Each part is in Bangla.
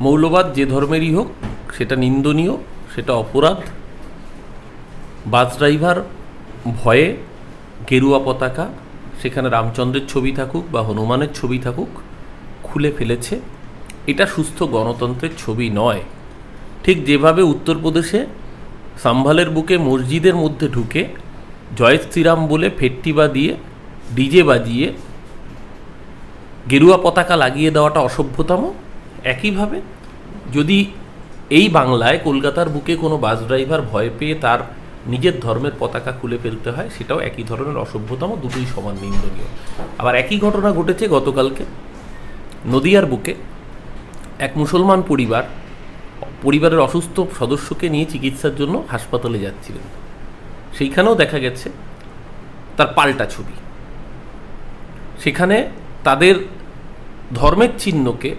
মৌলবাদ যে ধর্মেরই হোক, সেটা নিন্দনীয়, সেটা অপরাধ, বাস ড্রাইভার ভয়ে গেরুয়া পতাকা, সেখানে রামচন্দ্রের ছবি থাকুক বা হনুমানের ছবি থাকুক, খুলে ফেলেছে। এটা সুস্থ গণতন্ত্রের ছবি নয়। ঠিক যেভাবে উত্তরপ্রদেশে সাম্ভালের বুকে মসজিদের মধ্যে ঢুকে জয় শ্রীরাম বলে ফেট্টিবা দিয়ে ডিজে বাজিয়ে গেরুয়া পতাকা লাগিয়ে দেওয়াটা অসভ্যতম একইভাবে যদি এই বাংলায় কলকাতার বুকে কোনো বাস ড্রাইভার ভয় পেয়ে তার নিজের ধর্মের পতাকা খুলে ফেলতে হয়, সেটাও একই ধরনের অসভ্যতম, দুটোই সমান নিন্দনীয়। আবার একই ঘটনা ঘটেছে গতকালকে নদিয়ার বুকে। এক মুসলমান পরিবার, পরিবারের অসুস্থ সদস্যকে নিয়ে চিকিৎসার জন্য হাসপাতালে যাচ্ছিলেন। সেইখানেও দেখা গেছে তার পাল্টা ছবি। সেখানে তাদের ধর্মের চিহ্নকে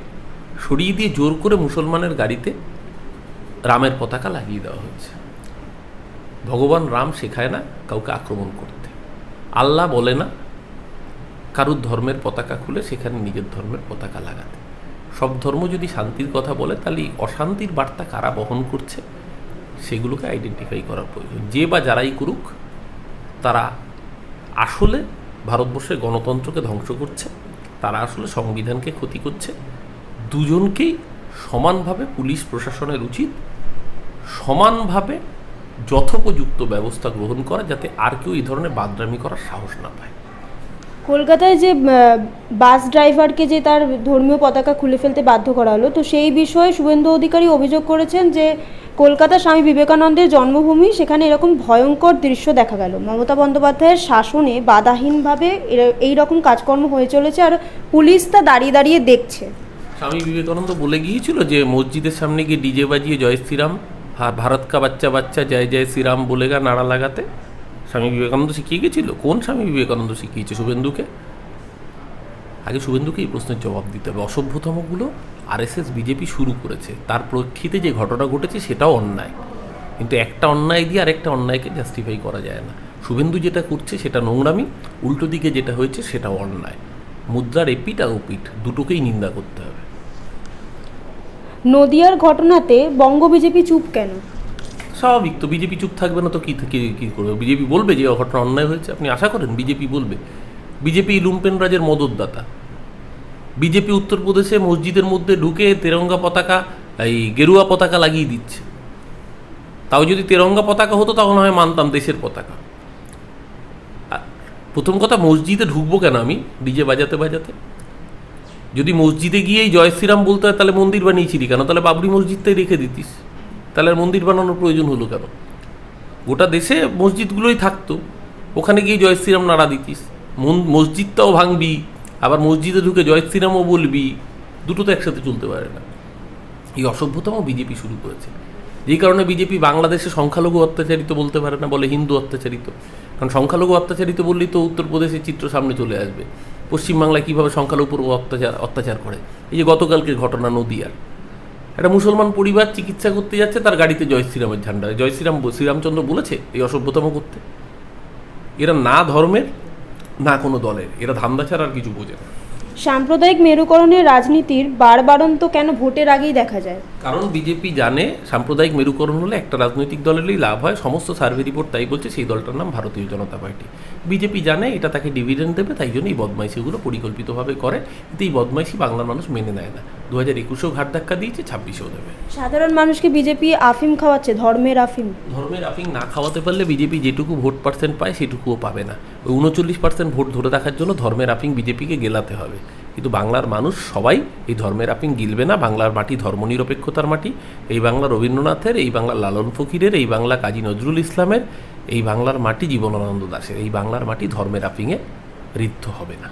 সরিয়ে দিয়ে জোর করে মুসলমানের গাড়িতে রামের পতাকা লাগিয়ে দেওয়া হয়েছে। ভগবান রাম শেখায় না কাউকে আক্রমণ করতে। আল্লাহ বলে না কারুর ধর্মের পতাকা খুলে সেখানে নিজের ধর্মের পতাকা লাগাতে। সব ধর্ম যদি শান্তির কথা বলে, তাহলে অশান্তির বার্তা কারা বহন করছে সেগুলোকে আইডেন্টিফাই করার প্রয়োজন। যে বা যারাই করুক, তারা আসলে ভারতবর্ষের গণতন্ত্রকে ধ্বংস করছে, তারা আসলে সংবিধানকে ক্ষতি করছে দুজনকেই সমানভাবে পুলিশ প্রশাসনের উচিত, সমানভাবে যথোপযুক্ত ব্যবস্থা গ্রহণ করা যাতে আর কেউ এই ধরনের বাদরামি করার সাহস না পায়। কলকাতায় যে বাস ড্রাইভারকে যে তার ধর্মীয় পতাকা খুলে ফেলতে বাধ্য করা হলো, তো সেই বিষয়ে শুভেন্দু অধিকারী অভিযোগ করেছেন যে, কলকাতা স্বামী বিবেকানন্দের জন্মভূমি, সেখানে এরকম ভয়ঙ্কর দৃশ্য দেখা গেল। মমতা বন্দ্যোপাধ্যায়ের শাসনে বাধাহীনভাবে এই রকম কাজকর্ম হয়ে চলেছে, আর পুলিশ তা দাঁড়িয়ে দাঁড়িয়ে দেখছে। স্বামী বিবেকানন্দ বলে গিয়েছিল যে মসজিদের সামনে গিয়ে ডিজে বাজিয়ে জয় শ্রীরাম ভারত কা বাচ্চা বাচ্চা, জয় জয় শ্রীরাম বলে গা নাড়া লাগাতে। স্বামী বিবেকানন্দ শিখিয়ে গেছিল কোন স্বামী বিবেকানন্দ শিখিয়েছে শুভেন্দুকে? আগে শুভেন্দুকে এই প্রশ্নের জবাব দিতে হবে। অসভ্যতমগুলো আরএসএস, বিজেপি শুরু করেছে। তার প্রেক্ষিতে যে ঘটনা ঘটেছে সেটাও অন্যায়। কিন্তু একটা অন্যায় দিয়ে আরেকটা অন্যায়কে জাস্টিফাই করা যায় না। শুভেন্দু যেটা করছে সেটা নোংরামি, উল্টো দিকে যেটা হয়েছে সেটাও অন্যায়। মুদ্রার এপিট আর ওপিট দুটোকেই নিন্দা করতে হবে। নদিয়ার ঘটনাতে বঙ্গ বিজেপি চুপ কেন? স্বাভাবিক তো, বিজেপি চুপ থাকবে না তো কী কী করবে? বিজেপি বলবে যে ঘটনা অন্যায় হয়েছে? আপনি আশা করেন বিজেপি বলবে? বিজেপি লুম্পেন রাজের মদতদাতা। বিজেপি উত্তরপ্রদেশে মসজিদের মধ্যে ঢুকে তেরঙ্গা পতাকা, এই গেরুয়া পতাকা লাগিয়ে দিচ্ছে। তাও যদি তেরঙ্গা পতাকা হতো তখন হয় মানতাম দেশের পতাকা। প্রথম কথা, মসজিদে ঢুকবো কেন আমি? ডিজে বাজাতে বাজাতে? যদি মসজিদে গিয়েই জয় শ্রীরাম বলতে হয়, তাহলে মন্দির বানিয়েছিলি কেন? তাহলে বাবরি মসজিদটাই রেখে দিতিস। তাহলে আর মন্দির বানানোর প্রয়োজন হলো কেন? গোটা দেশে মসজিদগুলোই থাকতো। ওখানে গিয়ে জয় শ্রীরাম নাড়া দিতিস। মসজিদটাও ভাঙবি, আবার মসজিদে ঢুকে জয় শ্রীরামও বলবি। দুটো তো একসাথে চলতে পারে না। এই অসভ্যতম বিজেপি শুরু করেছে। যেই কারণে বিজেপি বাংলাদেশে সংখ্যালঘু অত্যাচারিত বলতে পারে না, বলে হিন্দু অত্যাচারিত। কারণ সংখ্যালঘু অত্যাচারিত বললেই তো উত্তরপ্রদেশের চিত্র সামনে চলে আসবে। পশ্চিমবাংলায় কীভাবে সংখ্যালঘুর উপর অত্যাচার অত্যাচার করে? এই যে গতকালকের ঘটনা নদিয়ার। একটা মুসলমান পরিবার চিকিৎসা করতে যাচ্ছে, তার গাড়িতে জয় শ্রীরামের ঝান্ডা জয় শ্রীরাম শ্রীরামচন্দ্র বলেছে এই অসভ্যতম করতে। এরা না ধর্মের, না কোনো দলের। এরা ধান্দা ছাড়া আর কিছু বোঝে না। সাম্প্রদায়িক মেরুকরণের রাজনীতির বারবারন্ত কেন ভোটের আগেই দেখা যায়? কারণ বিজেপি জানে সাম্প্রদায়িক মেরুকরণ হলে একটা রাজনৈতিক দলেরই লাভ হয়, সমস্ত সার্ভে রিপোর্ট তাই বলছে সেই দলটার নাম ভারতীয় জনতা পার্টি। বিজেপি জানে এটা তাকে ডিভিডেন্ড দেবে, তাই জন্য এই বদমাইশিগুলো পরিকল্পিতভাবে করে কিন্তু এই বদমাইশি বাংলার মানুষ মেনে নেয় না। দু হাজার একুশেও ঘাট ধাক্কা দিয়েছে ছাব্বিশেও দেবে। সাধারণ মানুষকে বিজেপি আফিম খাওয়াচ্ছে ধর্মের আফিম। ধর্মের আফিং না খাওয়াতে পারলে বিজেপি যেটুকু ভোট পার্সেন্ট পায় সেটুকুও পাবে না। ওই উনচল্লিশ পার্সেন্ট ভোট ধরে রাখার জন্য ধর্মের আফিং বিজেপিকে গেলাতে হবে। কিন্তু বাংলার মানুষ সবাই এই ধর্মের আফিং গিলবে না। বাংলার মাটি ধর্মনিরপেক্ষতার মাটি। এই বাংলা রবীন্দ্রনাথের এই বাংলা লালন ফকিরের এই বাংলা কাজী নজরুল ইসলামের এই বাংলার মাটি জীবনানন্দ দাসের। এই বাংলার মাটি ধর্মের আফিংয়ে ঋদ্ধ হবে না।